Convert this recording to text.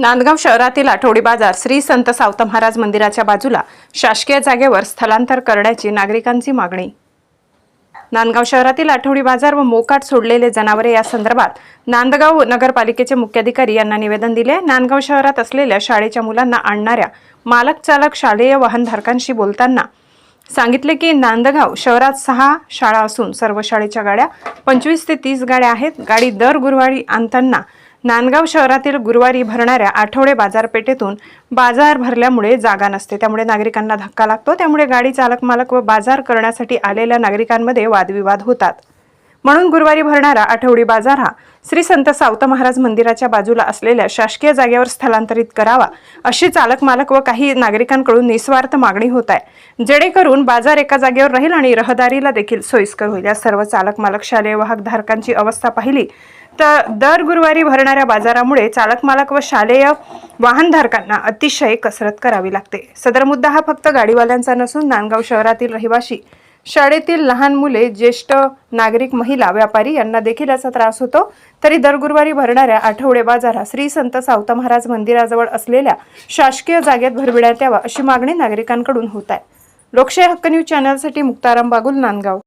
नांदगाव शहरातील आठवडी बाजार श्री संत सावत महाराज मंदिराच्या बाजूला शासकीय जागेवर स्थलांतर करण्याची नागरिकांची मागणी. नांदगाव शहरातील आठवडी बाजार व मोकाट सोडलेले जनावरे या संदर्भात नांदगाव नगरपालिकेचे मुख्याधिकारी यांना निवेदन दिले. नांदगाव शहरात असलेल्या शाळेच्या मुलांना आणणाऱ्या मालक चालक शालेय वाहनधारकांशी बोलताना सांगितले की नांदगाव शहरात सहा शाळा असून सर्व शाळेच्या गाड्या पंचवीस ते तीस गाड्या आहेत. गाडी दर गुरुवारी आणताना नांदगाव शहरातील गुरुवारी भरणाऱ्या आठवडे बाजारपेठेतून बाजार भरल्यामुळे जागा नसते. त्यामुळे नागरिकांना धक्का लागतो. त्यामुळे गाडी चालक मालक व बाजार करण्यासाठी आलेल्या नागरिकांमध्ये वादविवाद होतात. म्हणून गुरुवारी भरणारा आठवडी बाजार हा श्री संत सावता महाराज मंदिराच्या बाजूला असलेल्या शासकीय जागेवर स्थलांतरित करावा अशी चालक मालक व काही नागरिकांकडून निस्वार्थ मागणी होत आहे. जेणेकरून बाजार एका जागेवर राहील आणि रहदारीला देखील सोयीस्कर होईल. या सर्व चालक मालक शालेय वाहकधारकांची अवस्था पाहिली तर दर गुरुवारी भरणाऱ्या बाजारामुळे चालक मालक व शालेय वाहनधारकांना अतिशय कसरत करावी लागते. सदर मुद्दा हा फक्त गाडीवाल्यांचा नसून नांदगाव शहरातील रहिवाशी शाळेतील लहान मुले ज्येष्ठ नागरिक महिला व्यापारी यांना देखील याचा त्रास होतो. तरी दर गुरुवारी भरणाऱ्या आठवडे बाजार हा श्री संत सावता महाराज मंदिराजवळ असलेल्या शासकीय जागेत भरविण्यात यावा अशी मागणी नागरिकांकडून होत आहे. लोकशाही हक्क न्यूज चॅनलसाठी मुक्ताराम बागुल नांदगाव.